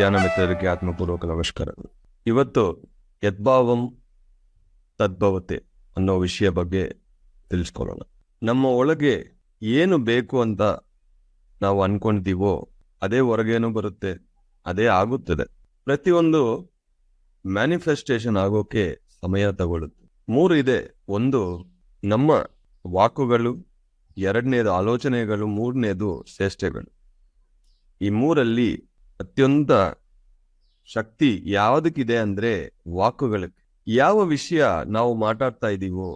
ಧ್ಯಾನ ಮಿತ್ರರಿಗೆ ಆತ್ಮಪೂರ್ವಕ ನಮಸ್ಕಾರಗಳು ಇವತ್ತು ಯದ್ಭಾವಂ ತದ್ಭವತೆ ಅನ್ನೋ ವಿಷಯ ಬಗ್ಗೆ ತಿಳಿಸ್ಕೊಳ್ಳೋಣ. ನಮ್ಮ ಒಳಗೆ ಏನು ಬೇಕು ಅಂತ ನಾವು ಅನ್ಕೊಂಡಿದ್ದೀವೋ ಅದೇ ಹೊರಗೇನು ಬರುತ್ತೆ, ಅದೇ ಆಗುತ್ತದೆ. ಪ್ರತಿಯೊಂದು ಮ್ಯಾನಿಫೆಸ್ಟೇಷನ್ ಆಗೋಕೆ ಸಮಯ ತಗೊಳ್ಳುತ್ತೆ. ಮೂರು ಇದೆ. ಒಂದು, ನಮ್ಮ ವಾಕುಗಳು, ಎರಡನೇದು ಆಲೋಚನೆಗಳು, ಮೂರನೇದು ಚೇಷ್ಟೆಗಳು ಈ ಮೂರಲ್ಲಿ ಅತ್ಯಂತ ಶಕ್ತಿ ಯಾವುದಕ್ಕಿದೆ ಅಂದ್ರೆ ವಾಕುಗಳಿಗೆ. ಯಾವ ವಿಷಯ ನಾವು ಮಾತಾಡ್ತಾ ಇದ್ದೀವೋ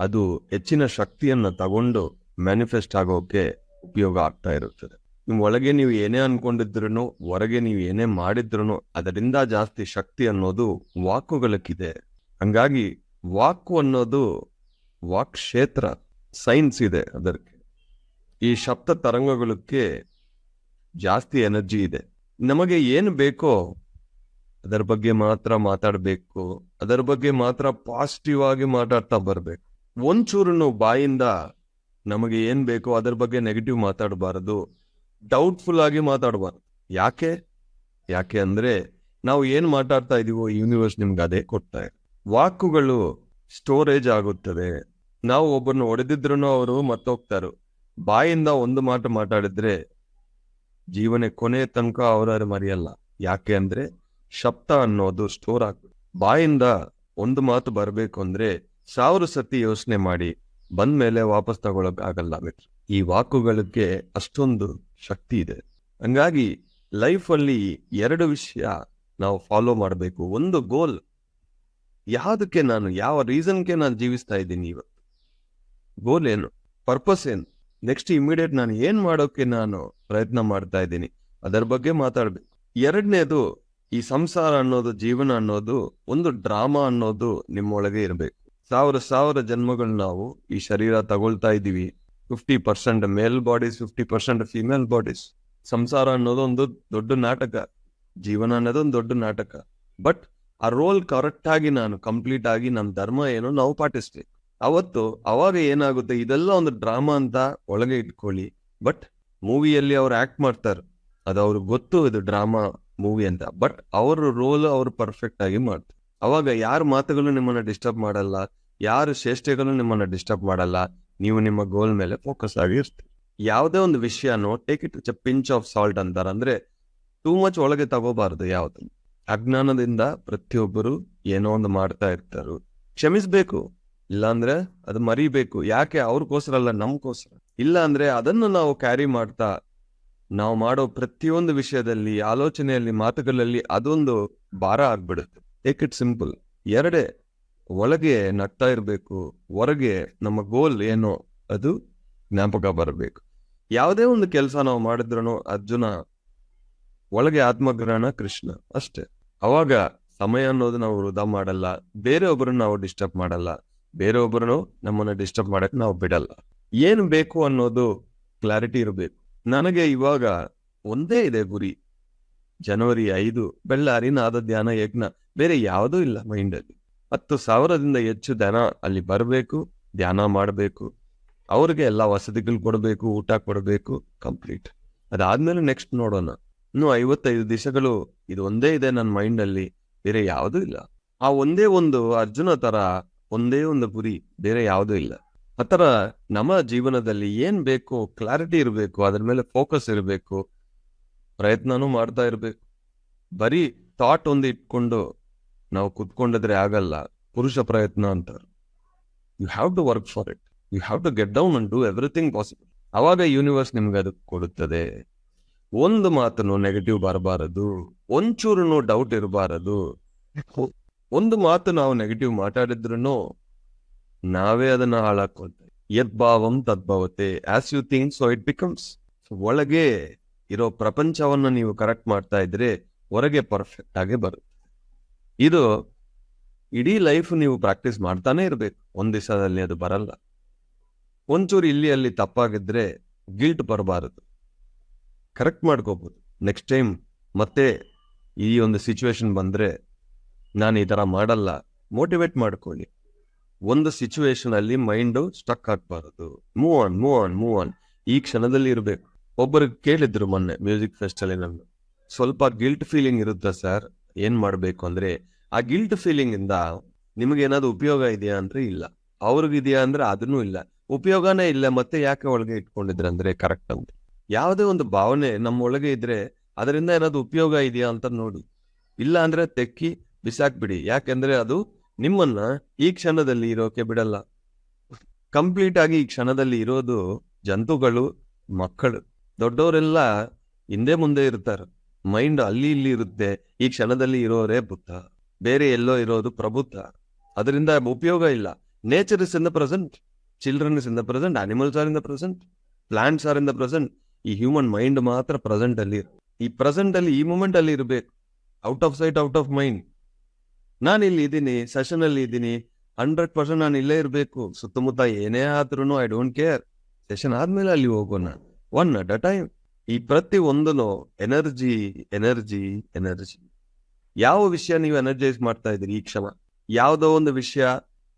ಅದು ಹೆಚ್ಚಿನ ಶಕ್ತಿಯನ್ನ ತಗೊಂಡು ಮ್ಯಾನಿಫೆಸ್ಟ್ ಆಗೋಕೆ ಉಪಯೋಗ ಆಗ್ತಾ ಇರುತ್ತದೆ. ನಿಮ್ಮ ಒಳಗೆ ನೀವು ಏನೇ ಅನ್ಕೊಂಡಿದ್ರು ಹೊರಗೆ ನೀವು ಏನೇ ಮಾಡಿದ್ರು ಅದರಿಂದ ಜಾಸ್ತಿ ಶಕ್ತಿ ಅನ್ನೋದು ವಾಕುಗಳಕ್ಕಿದೆ ಹಂಗಾಗಿ ವಾಕು ಅನ್ನೋದು ವಾಕ್ ಕ್ಷೇತ್ರ ಸೈನ್ಸ್ ಇದೆ ಅದಕ್ಕೆ. ಈ ಶಬ್ದ ತರಂಗಗಳಿಗೆ ಜಾಸ್ತಿ ಎನರ್ಜಿ ಇದೆ. ನಮಗೆ ಏನು ಬೇಕೋ ಅದರ ಬಗ್ಗೆ ಮಾತ್ರ ಮಾತಾಡಬೇಕು, ಅದರ ಬಗ್ಗೆ ಮಾತ್ರ ಪಾಸಿಟಿವ್ ಆಗಿ ಮಾತಾಡ್ತಾ ಬರಬೇಕು. ಒಂಚೂರು ಬಾಯಿಂದ ನಮಗೆ ಏನ್ ಬೇಕೋ ಅದರ ಬಗ್ಗೆ ನೆಗೆಟಿವ್ ಮಾತಾಡಬಾರದು. ಡೌಟ್ಫುಲ್ ಆಗಿ ಮಾತಾಡಬಾರದು. ಯಾಕೆ? ಯಾಕೆ ಅಂದ್ರೆ ನಾವು ಏನ್ ಮಾತಾಡ್ತಾ ಇದೀವೋ ಯೂನಿವರ್ಸ್ ನಿಮ್ಗೆ ಅದೇ ಕೊಡ್ತಾ ಇದೆ. ವಾಕುಗಳು ಸ್ಟೋರೇಜ್ ಆಗುತ್ತದೆ. ನಾವು ಒಬ್ಬರನ್ನ ಹೊಡೆದಿದ್ರು ಅವರು ಮತ್ತೋಗ್ತಾರು ಬಾಯಿಂದ ಒಂದು ಮಾತು ಮಾತಾಡಿದ್ರೆ ಜೀವನ ಕೊನೆ ತನಕ ಅವರ ಮರೆಯಲ್ಲ. ಯಾಕೆ ಅಂದ್ರೆ ಶಬ್ದ ಅನ್ನೋದು ಸ್ಟೋರ್ ಆಗ್ತದೆ ಬಾಯಿಂದ ಒಂದು ಮಾತು ಬರಬೇಕು ಅಂದ್ರೆ ಸಾವಿರ ಸತಿ ಯೋಚನೆ ಮಾಡಿ ಬಂದ್ಮೇಲೆ ವಾಪಸ್ ತಗೊಳಕ್ ಆಗಲ್ಲ ಬಿಟ್ರಿ ಈ ವಾಕುಗಳಿಗೆ ಅಷ್ಟೊಂದು ಶಕ್ತಿ ಇದೆ. ಹಂಗಾಗಿ ಲೈಫ್ ಅಲ್ಲಿ ಎರಡು ವಿಷಯ ನಾವು ಫಾಲೋ ಮಾಡಬೇಕು. ಒಂದು ಗೋಲ್ ಯಾವುದಕ್ಕೆ ನಾನು, ಯಾವ ರೀಸನ್ಗೆ ನಾನು ಜೀವಿಸ್ತಾ ಇದ್ದೀನಿ ಇವತ್ತು? ಗೋಲ್ ಏನು? ಪರ್ಪಸ್ ಏನು? ನೆಕ್ಸ್ಟ್ ಇಮಿಡಿಯೇಟ್ ನಾನು ಏನ್ ಮಾಡೋಕೆ ನಾನು ಪ್ರಯತ್ನ ಮಾಡ್ತಾ ಇದ್ದೀನಿ, ಅದರ ಬಗ್ಗೆ ಮಾತಾಡ್ಬೇಕು. ಎರಡನೇದು ಈ ಸಂಸಾರ ಅನ್ನೋದು, ಜೀವನ ಅನ್ನೋದು, ಒಂದು ಡ್ರಾಮಾ ಅನ್ನೋದು ನಿಮ್ಮೊಳಗೆ ಇರಬೇಕು. ಸಾವಿರ ಸಾವಿರ ಜನ್ಮಗಳು ನಾವು ಈ ಶರೀರ ತಗೊಳ್ತಾ ಇದ್ದೀವಿ. Fifty percent male bodies fifty percent female bodies ಸಂಸಾರ ಅನ್ನೋದು ಒಂದು ದೊಡ್ಡ ನಾಟಕ. ಜೀವನ ಅನ್ನೋದು ಒಂದು ದೊಡ್ಡ ನಾಟಕ. ಬಟ್ ಆ ರೋಲ್ ಕರೆಕ್ಟ್ ಆಗಿ ನಾನು ಕಂಪ್ಲೀಟ್ ಆಗಿ ನಮ್ಮ ಧರ್ಮ ಏನು ನಾವು ಪಾಟಿಸ್ಬೇಕು ಅವತ್ತು ಅವಾಗ ಏನಾಗುತ್ತೆ, ಇದೆಲ್ಲ ಒಂದು ಡ್ರಾಮಾ ಅಂತ ಒಳಗೆ ಇಟ್ಕೊಳ್ಳಿ. ಬಟ್ ಮೂವಿಯಲ್ಲಿ ಅವ್ರು ಆಕ್ಟ್ ಮಾಡ್ತಾರೆ. ಅದು ಅವ್ರಿಗೆ ಗೊತ್ತು ಇದು ಡ್ರಾಮಾ ಮೂವಿ ಅಂತ. ಬಟ್ ಅವ್ರ ರೋಲ್ ಅವ್ರು ಪರ್ಫೆಕ್ಟ್ ಆಗಿ ಮಾಡ್ತಾರೆ. ಅವಾಗ ಯಾರ ಮಾತುಗಳು ನಿಮ್ಮನ್ನ ಡಿಸ್ಟರ್ಬ್ ಮಾಡಲ್ಲ, ಯಾರ ಚೇಷ್ಟೆಗಳು ನಿಮ್ಮನ್ನ ಡಿಸ್ಟರ್ಬ್ ಮಾಡಲ್ಲ, ನೀವು ನಿಮ್ಮ ಗೋಲ್ ಮೇಲೆ ಫೋಕಸ್ ಆಗಿ ಇರ್ತೀರಿ. ಯಾವುದೇ ಒಂದು ವಿಷಯನೋ take it a pinch of salt ಅಂತಾರೆ. ಅಂದ್ರೆ ಟೂ ಮಚ್ ಒಳಗೆ ತಗೋಬಾರದು ಯಾವ್ದು. ಅಜ್ಞಾನದಿಂದ ಪ್ರತಿಯೊಬ್ಬರು ಏನೋ ಒಂದು ಮಾಡ್ತಾ ಇರ್ತಾರು. ಕ್ಷಮಿಸ್ಬೇಕು. ಇಲ್ಲಾಂದ್ರೆ ಅದು ಮರಿಬೇಕು. ಯಾಕೆ? ಅವ್ರಿಗೋಸ್ಕರ ಅಲ್ಲ, ನಮ್ಗೋಸ್ಕರ. ಇಲ್ಲ ಅಂದ್ರೆ ಅದನ್ನು ನಾವು ಕ್ಯಾರಿ ಮಾಡ್ತಾ, ನಾವು ಮಾಡೋ ಪ್ರತಿಯೊಂದು ವಿಷಯದಲ್ಲಿ, ಆಲೋಚನೆಯಲ್ಲಿ, ಮಾತುಗಳಲ್ಲಿ ಅದೊಂದು ಭಾರ ಆಗ್ಬಿಡುತ್ತೆ. ಟೇಕ್ ಇಟ್ ಸಿಂಪಲ್ ಎರಡೇ, ಒಳಗೆ ನಗ್ತಾ ಇರಬೇಕು. ಹೊರಗೆ ನಮ್ಮ ಗೋಲ್ ಏನೋ? ಅದು ಜ್ಞಾಪಕ ಬರಬೇಕು. ಯಾವುದೇ ಒಂದು ಕೆಲಸ ನಾವು ಮಾಡಿದ್ರು ಅರ್ಜುನ, ಒಳಗೆ ಆತ್ಮಗ್ರಹಣ ಕೃಷ್ಣ ಅಷ್ಟೇ. ಅವಾಗ ಸಮಯ ಅನ್ನೋದು ನಾವು ವೃದ್ಧ ಮಾಡಲ್ಲ. ಬೇರೆಯೊಬ್ಬರನ್ನ ನಾವು ಡಿಸ್ಟರ್ಬ್ ಮಾಡಲ್ಲ. ಬೇರೆಯೊಬ್ಬರನ್ನು ನಮ್ಮನ್ನ ಡಿಸ್ಟರ್ಬ್ ಮಾಡಕ್ ನಾವು ಬಿಡಲ್ಲ. ಏನು ಬೇಕು ಅನ್ನೋದು ಕ್ಲಾರಿಟಿ ಇರಬೇಕು. ನನಗೆ ಇವಾಗ ಒಂದೇ ಇದೆ ಗುರಿ. ಜನವರಿ ಐದು, ಬೆಳ್ಳಾರಿ, ನಾದ, ಧ್ಯಾನ, ಯಜ್ಞ, ಬೇರೆ ಯಾವುದೂ ಇಲ್ಲ ಮೈಂಡಲ್ಲಿ ಹತ್ತು ಸಾವಿರದಿಂದ ಹೆಚ್ಚು ಜನ ಅಲ್ಲಿ ಬರಬೇಕು, ಧ್ಯಾನ ಮಾಡಬೇಕು. ಅವ್ರಿಗೆ ಎಲ್ಲ ವಸತಿಗಳು ಕೊಡಬೇಕು, ಊಟ ಕೊಡಬೇಕು ಕಂಪ್ಲೀಟ್ ಅದಾದ್ಮೇಲೆ ನೆಕ್ಸ್ಟ್ ನೋಡೋಣ. ಇನ್ನು ಐವತ್ತೈದು ದಿವಸಗಳು ಇದು ಒಂದೇ ಇದೆ ನನ್ನ ಮೈಂಡಲ್ಲಿ ಬೇರೆ ಯಾವುದೂ ಇಲ್ಲ. ಆ ಒಂದೇ ಒಂದು ಅರ್ಜುನ ತರ ಒಂದೇ ಒಂದು ಗುರಿ, ಬೇರೆ ಯಾವುದೂ ಇಲ್ಲ. ಆತರ ನಮ್ಮ ಜೀವನದಲ್ಲಿ ಏನ್ ಬೇಕು ಕ್ಲಾರಿಟಿ ಇರಬೇಕು, ಅದ್ರ ಮೇಲೆ ಫೋಕಸ್ ಇರಬೇಕು, ಪ್ರಯತ್ನನೂ ಮಾಡ್ತಾ ಇರಬೇಕು. ಬರೀ ಥಾಟ್ ಒಂದು ಇಟ್ಕೊಂಡು ನಾವು ಕುತ್ಕೊಂಡಿದ್ರೆ ಆಗಲ್ಲ, ಪುರುಷ ಪ್ರಯತ್ನ ಅಂತಾರೆ. You have to work for it you have to get down and do everything possible ಅವಾಗ ಯೂನಿವರ್ಸ್ ನಿಮ್ಗೆ ಅದು ಕೊಡುತ್ತದೆ. ಒಂದು ಮಾತನ್ನು ನೆಗೆಟಿವ್ ಬರಬಾರದು ಒಂಚೂರು ಡೌಟ್ ಇರಬಾರದು. ಒಂದು ಮಾತು ನಾವು ನೆಗೆಟಿವ್ ಮಾತಾಡಿದ್ರು ನಾವೇ ಅದನ್ನ ಹಾಳಾಕೊಳ್ತೇವೆ ಯದ್ಭಾವಂ ತದ್ಭವತೆ as you think so it becomes ಒಳಗೆ ಇರೋ ಪ್ರಪಂಚವನ್ನು ನೀವು ಕರೆಕ್ಟ್ ಮಾಡ್ತಾ ಇದ್ರೆ ಹೊರಗೆ ಪರ್ಫೆಕ್ಟ್ ಆಗಿ ಬರುತ್ತೆ. ಇದು ಇಡೀ ಲೈಫ್ ನೀವು ಪ್ರಾಕ್ಟೀಸ್ ಮಾಡ್ತಾನೆ ಇರಬೇಕು. ಒಂದ್ ದಿವಸದಲ್ಲಿ ಅದು ಬರಲ್ಲ. ಒಂಚೂರು ಇಲ್ಲಿ ಅಲ್ಲಿ ತಪ್ಪಾಗಿದ್ರೆ ಗಿಲ್ಟ್ ಬರಬಾರದು. ಕರೆಕ್ಟ್ ಮಾಡ್ಕೋಬಹುದು ನೆಕ್ಸ್ಟ್ ಟೈಮ್ ಮತ್ತೆ ಈ ಒಂದು ಸಿಚುವೇಶನ್ ಬಂದ್ರೆ ನಾನು ಈ ಥರ ಮಾಡಲ್ಲ. ಮೋಟಿವೇಟ್ ಮಾಡ್ಕೊಳ್ಳಿ. ಒಂದು ಸಿಚುವೇಶನ್ ಅಲ್ಲಿ mind stuck ಆಗ್ಬಾರದು. Move on move on move on ಈ ಕ್ಷಣದಲ್ಲಿ ಇರಬೇಕು. ಒಬ್ಬರು ಕೇಳಿದ್ರು ಮೊನ್ನೆ ಮ್ಯೂಸಿಕ್ ಫೆಸ್ಟ್ ಅಲ್ಲಿ ನಾನು ಸ್ವಲ್ಪ ಗಿಲ್ಟ್ ಫೀಲಿಂಗ್ ಇರುತ್ತೆ ಸರ್ ಏನು ಮಾಡಬೇಕು ಅಂದ್ರೆ, ಆ ಗಿಲ್ಟ್ ಫೀಲಿಂಗ್ ಇಂದ ನಿಮಗೆ ಏನಾದ್ರು ಉಪಯೋಗ ಇದೆಯಾ ಅಂದ್ರೆ ಇಲ್ಲ. ಅವ್ರಿಗಿದೆಯಾ ಅಂದ್ರೆ ಅದನ್ನೂ ಇಲ್ಲ. ಉಪಯೋಗನೇ ಇಲ್ಲ, ಮತ್ತೆ ಯಾಕೆ ಒಳಗೆ ಇಟ್ಕೊಂಡಿದ್ರೆ ಅಂದ್ರೆ ಕರೆಕ್ಟ್ ಅಂತ. ಯಾವುದೇ ಒಂದು ಭಾವನೆ ನಮ್ಮ ಒಳಗೆ ಇದ್ರೆ ಅದರಿಂದ ಏನಾದ್ರು ಉಪಯೋಗ ಇದೆಯಾ ಅಂತ ನೋಡಿ. ಇಲ್ಲ ಅಂದ್ರೆ ತೆಕ್ಕಿ ಬಿಸಾಕ್ಬಿಡಿ. ಯಾಕೆಂದ್ರೆ ಅದು ನಿಮ್ಮನ್ನ ಈ ಕ್ಷಣದಲ್ಲಿ ಇರೋಕೆ ಬಿಡಲ್ಲ. ಕಂಪ್ಲೀಟ್ ಆಗಿ ಈ ಕ್ಷಣದಲ್ಲಿ ಇರೋದು ಜಂತುಗಳು, ಮಕ್ಕಳು. ದೊಡ್ಡವರೆಲ್ಲ ಹಿಂದೆ ಮುಂದೆ ಇರ್ತಾರೆ. ಮೈಂಡ್ ಅಲ್ಲಿ ಇಲ್ಲಿ ಇರುತ್ತೆ. ಈ ಕ್ಷಣದಲ್ಲಿ ಇರೋರೇ ಬುದ್ಧ. ಬೇರೆ ಎಲ್ಲೋ ಇರೋದು ಪ್ರಬುದ್ಧ. ಅದರಿಂದ ಉಪಯೋಗ ಇಲ್ಲ. Nature is in the present children is in the present animals are in the present plants are in the present ಈ ಹ್ಯೂಮನ್ ಮೈಂಡ್ ಮಾತ್ರ ಪ್ರೆಸೆಂಟ್ ಅಲ್ಲಿ ಈ ಪ್ರೆಸೆಂಟ್ ಅಲ್ಲಿ ಈ ಮೂಮೆಂಟ್ ಅಲ್ಲಿ ಇರಬೇಕು. Out of sight out of mind ನಾನು ಇಲ್ಲಿ ಇದ್ದೀನಿ ಸೆಷನ್ ಅಲ್ಲಿ ಇದ್ದೀನಿ. ಹಂಡ್ರೆಡ್ ಪರ್ಸೆಂಟ್ ನಾನು ಇಲ್ಲೇ ಇರಬೇಕು. ಸುತ್ತಮುತ್ತ ಏನೇ ಆದ್ರೂ ಐ ಡೋಂಟ್ ಕೇರ್ ಸೆಷನ್ ಆದ್ಮೇಲೆ ಅಲ್ಲಿ ಹೋಗೋಣ. ಒನ್ ಅಟ್ ಅ ಟೈಮ್ ಈ ಪ್ರತಿ ಒಂದನು ಎನರ್ಜಿ ಎನರ್ಜಿ ಎನರ್ಜಿ ಯಾವ ವಿಷಯ ನೀವು ಎನರ್ಜೈಸ್ ಮಾಡ್ತಾ ಇದ್ರಿ ಈ ಕ್ಷಮ ಯಾವುದೋ ಒಂದು ವಿಷಯ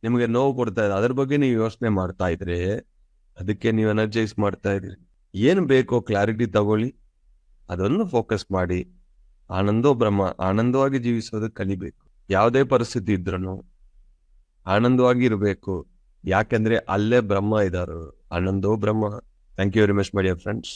ನಿಮಗೆ ನೋವು ಕೊಡ್ತಾ ಇದೆ. ಅದ್ರ ಬಗ್ಗೆ ನೀವು ಯೋಚನೆ ಮಾಡ್ತಾ ಇದ್ರೆ ಅದಕ್ಕೆ ನೀವು ಎನರ್ಜೈಸ್ ಮಾಡ್ತಾ ಇದ್ರಿ ಏನು ಬೇಕೋ ಕ್ಲಾರಿಟಿ ತಗೊಳ್ಳಿ. ಅದನ್ನು ಫೋಕಸ್ ಮಾಡಿ. ಆನಂದೋ ಬ್ರಹ್ಮ, ಆನಂದವಾಗಿ ಜೀವಿಸೋದಕ್ಕೆ ಕಲಿಬೇಕು. ಯಾವುದೇ ಪರಿಸ್ಥಿತಿ ಇದ್ರೂ ಆನಂದವಾಗಿ ಇರಬೇಕು. ಯಾಕಂದ್ರೆ ಅಲ್ಲೇ ಬ್ರಹ್ಮ ಇದ್ದಾರೆ ಆನಂದೋ ಬ್ರಹ್ಮ. Thank you very much my dear friends